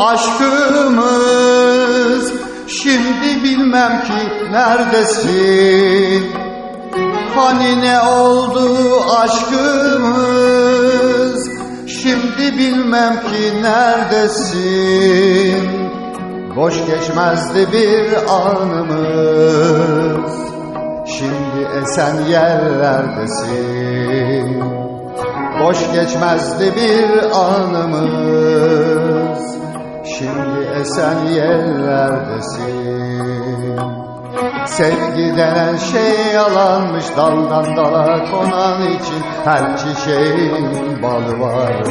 aşkımız? Şimdi bilmem ki neredesin? Hani ne oldu aşkımız? Şimdi bilmem ki neredesin? Boş geçmezdi bir anımız. Şimdi esen yerlerdesin Boş geçmezdi bir anımız. Şimdi esen yerlerdesin. Sevgi denen şey yalanmış Daldan dala konan için Her çiçeğin balı varmış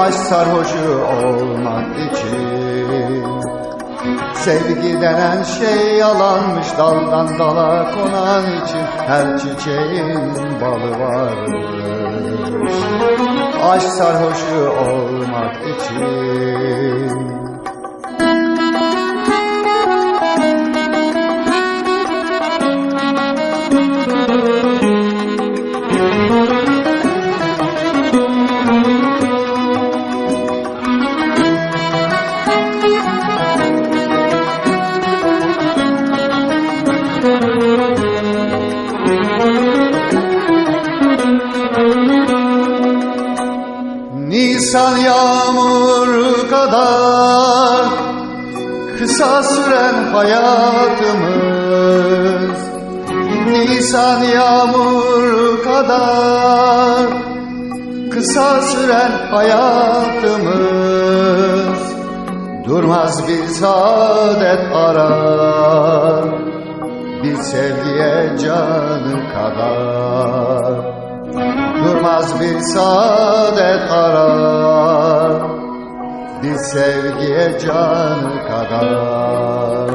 Aşk sarhoşu olmak için Sevgi denen şey yalanmış Daldan dala konan için Her çiçeğin balı varmış. Aşk sarhoşu olmak için Nisan yağmuru kadar kısa süren hayatımız. Nisan yağmuru kadar kısa süren hayatımız. Durmaz bir saadet arar bir sevgiye canı kadar bir saadet arar Bir sevgiye canı kadar.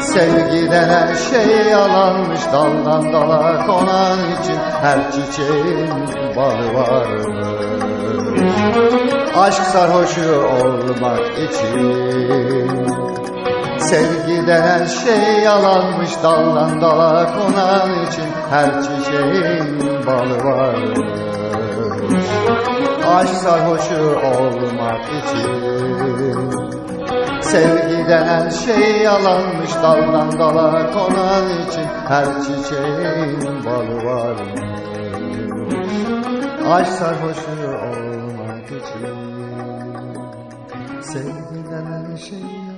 Sevgi denen şey yalanmış Daldan dala konan için Her çiçeğin balı varmış. Aşk sarhoşu olmak için Sevgi denen şey yalanmış daldan dala konan için Her çiçeğin balı varmış Aşk sarhoşu olmak için. Sevgi denen şey yalanmış daldan dala konan için Her çiçeğin balı varmış Aşk sarhoşu olmak için. Sevgi denen şey